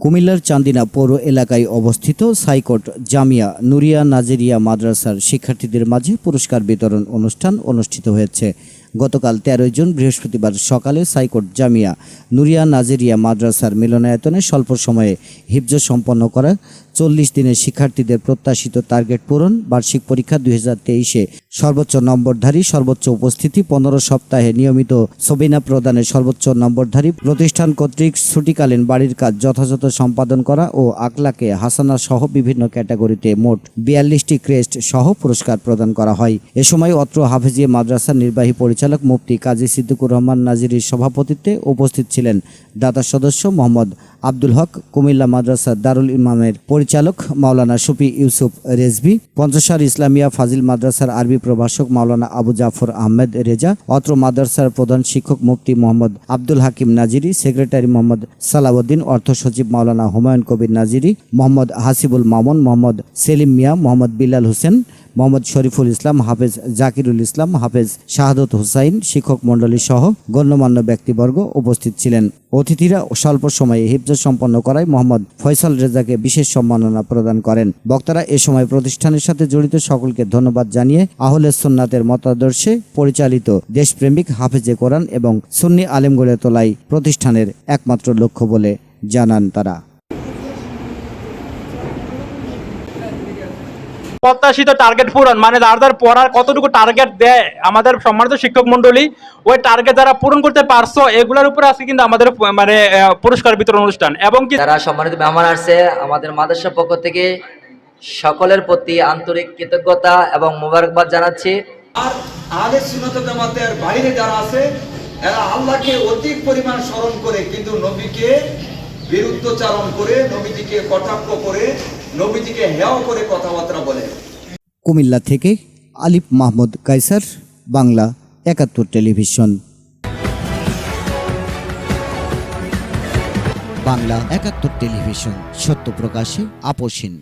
কুমিল্লার চান্দিনা পৌর এলাকায় অবস্থিত সাইকোট জামিয়া নুরিয়া নাজেরিয়া মাদ্রাসার শিক্ষার্থীদের মাঝে পুরস্কার বিতরণ অনুষ্ঠান অনুষ্ঠিত হয়েছে। গতকাল তেরোই জুন বৃহস্পতিবার সকালে সাইকোট জামিয়া নুরিয়া নাজেরিয়া মাদ্রাসার মিলনায়তনে স্বল্প সময়ে হিবজ সম্পন্ন করা চল্লিশ দিনের শিক্ষার্থীদের প্রত্যাশিত টার্গেট পূরণ বার্ষিক পরীক্ষা দুই হাজার তেইশে। সর্বোচ্চ নম্বরধারী, সর্বোচ্চ উপস্থিতি পনেরো সপ্তাহে নিয়মিত সবিনা প্রদানের সর্বোচ্চ নম্বরধারী প্রতিষ্ঠান কর্তৃক ছুটিকালীন বাড়ির কাজ যথাযথ সম্পাদন করা ও আকলাকে হাসানা সহ বিভিন্ন ক্যাটাগরিতে মোট বিয়াল্লিশটি ক্রেস্ট সহ পুরস্কার প্রদান করা হয়। এ সময় অত্র হাফেজিয়া মাদ্রাসার নির্বাহী পরিচালক মুফতি কাজী সিদ্দিকুর রহমান নাজিরির সভাপতিত্বে উপস্থিত ছিলেন। দাতা সদস্য মোহাম্মদ আব্দুল হক কুমিল্লা মাদ্রাসা দারুল ইমামের পরিচালক মাওলানা শফি ইউসুফ রেজভি পঞ্চসার ইসলামিয়া ফাজিল মাদ্রাসার আরবি প্রভাষক মাওলানা আবু জাফর আহমেদ রেজা, অত্র মাদ্রাসার প্রধান শিক্ষক মুফতি মোহাম্মদ আব্দুল হাকিম নাজিরি, সেক্রেটারি মোহাম্মদ সালাউদ্দিন, অর্থ সচিব মাওলানা হুমায়ুন কবির নাজিরি, মোহাম্মদ হাসিবুল মামুন, মোহাম্মদ সেলিম মিয়া, মোহাম্মদ বিলাল হোসেন মোহাম্মদ শরীফুল ইসলাম, হাফেজ জাকিরুল ইসলাম, হাফেজ শাহাদত হুসাইন, শিক্ষক মণ্ডলী সহ গণ্যমান্য ব্যক্তিবর্গ উপস্থিত ছিলেন। অতিথিরা স্বল্প সময়ে হিফজ সম্পন্ন করায় মোহাম্মদ ফয়সাল রেজাকে বিশেষ সম্মাননা প্রদান করেন। বক্তারা এ সময় প্রতিষ্ঠানের সাথে জড়িত সকলকে ধন্যবাদ জানিয়ে আহলে সুন্নাতের মতাদর্শে পরিচালিত দেশপ্রেমিক হাফেজে কোরআন এবং সুন্নি আলেম গড়ে তোলাই প্রতিষ্ঠানের একমাত্র লক্ষ্য বলে জানান তারা। প্রত্যাশিত টার্গেট পূরণ মানে যার পড়ার কতটুকু টার্গেট দেয় আমাদের সম্মানিত শিক্ষক মন্ডলী ওই টার্গেট যারা পূরণ করতে পারছ এগুলোর উপরে আছে কিন্তু আমাদের মানে পুরস্কার বিতরণ অনুষ্ঠান। এবং কি যারা সম্মানিত মেহমান আসছে আমাদের মাদ্রাসার পক্ষ থেকে সকলের প্রতি আন্তরিক কৃতজ্ঞতা এবং মোবারকবাদ জানাচ্ছি। আর সুন্নত জামাতের বাইরে যারা আছে এরা আল্লাহকে অধিক পরিমাণ স্মরণ করে কিন্তু নবীকে বিরুদ্ধচারণ করে নবীজিকে কটাক্ষ করে নবীজিকে হেয় করে কথাবার্তা বলে। কুমিল্লা থেকে আলিফ মাহমুদ কাইসার বাংলা একাত্তর টেলিভিশন। বাংলা একাত্তর টেলিভিশন, সত্য প্রকাশে আপোষহীন